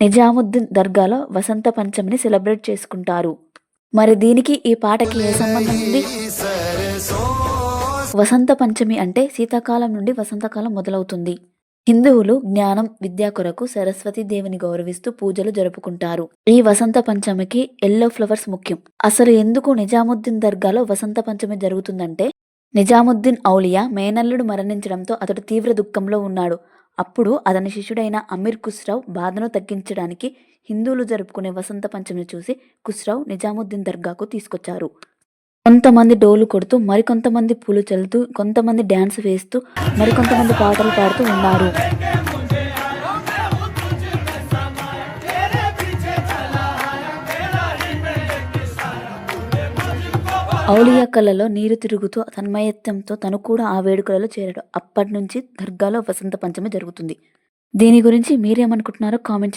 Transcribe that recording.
నిజాముద్దీన్ దర్గాలో వసంత పంచమిని సెలబ్రేట్ చేసుకుంటారు. మరి దీనికి ఈ పాటకి ఏ సంబంధం ఉంది? వసంత పంచమి అంటే శీతాకాలం నుండి వసంతకాలం మొదలవుతుంది. హిందువులు జ్ఞానం విద్య కొరకు సరస్వతి దేవిని గౌరవిస్తూ పూజలు జరుపుకుంటారు. ఈ వసంత పంచమికి ఎల్లో ఫ్లవర్స్ ముఖ్యం. అసలు ఎందుకు నిజాముద్దీన్ దర్గాలో వసంత పంచమి జరుగుతుందంటే నిజాముద్దీన్ ఔలియా మేనల్లుడు మరణించడంతో అతడు తీవ్ర దుఃఖంలో ఉన్నాడు. అప్పుడు అతని శిష్యుడైన అమీర్ ఖుస్రావ్ బాధను తగ్గించడానికి హిందువులు జరుపుకునే వసంత పంచమిని చూసి ఖుస్రావ్ నిజాముద్దీన్ దర్గాకు తీసుకొచ్చారు. కొంతమంది డోలు కొడుతూ మరికొంతమంది పూలు చల్లుతూ కొంతమంది డ్యాన్స్ వేస్తూ మరికొంతమంది పాటలు పాడుతూ ఉన్నారు. ఔలియా కళ్ళలో నీరు తిరుగుతూ తన్మయత్వంతో తను కూడా ఆ వేడుకలలో చేరాడు. అప్పటి నుంచి దర్గాలో వసంత పంచమి జరుగుతుంది. దీని గురించి మీరేమనుకుంటున్నారో కామెంట్ చేయండి.